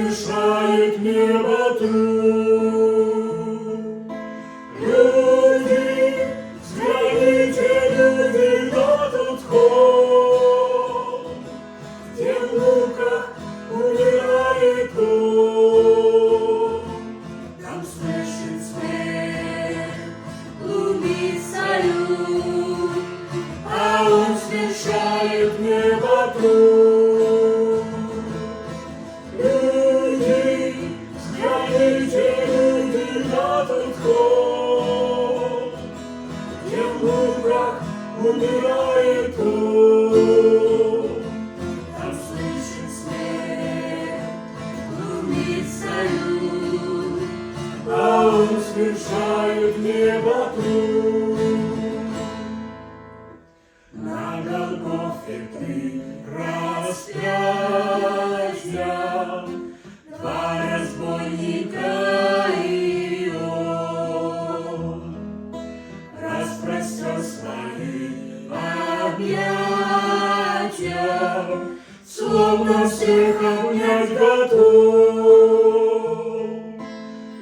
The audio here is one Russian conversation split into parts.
утешает небо труд. Ему враг умирает он. Там слышит смех, глумит салют, а он совершает объятия, словно всех обнять готов.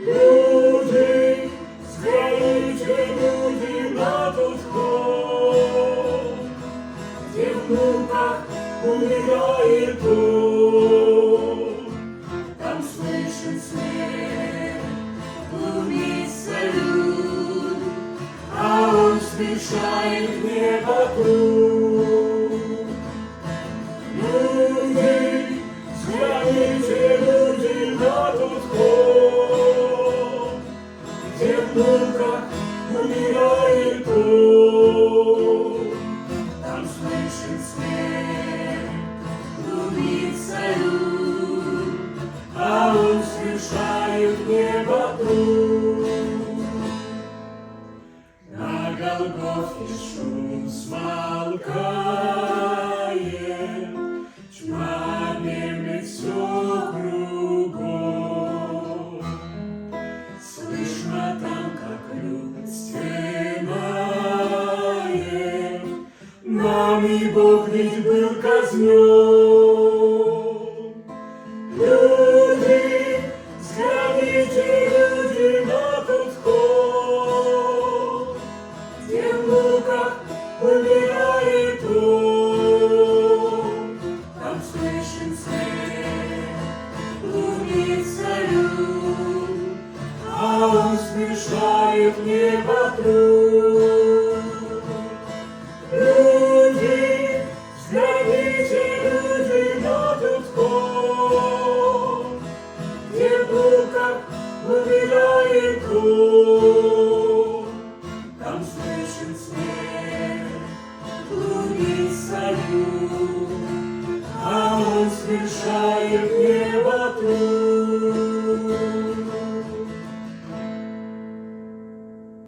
Люди, взгляните, люди, на тот ход, где в муках умирает он. Он смешает небо труд. Люди, взгляните, люди, на тот ход, где в умирает он. Там слышен смех, глумится люд, а он совершает небо труд. Бог ведь был казнен. Умирает он. Там слышен смех, глумится люд, А он смешает небо труд. Люди, взгляните, люди, на тот ход, Где в муках умирает он. Там слышен клубит салют, а он свершает небо труд.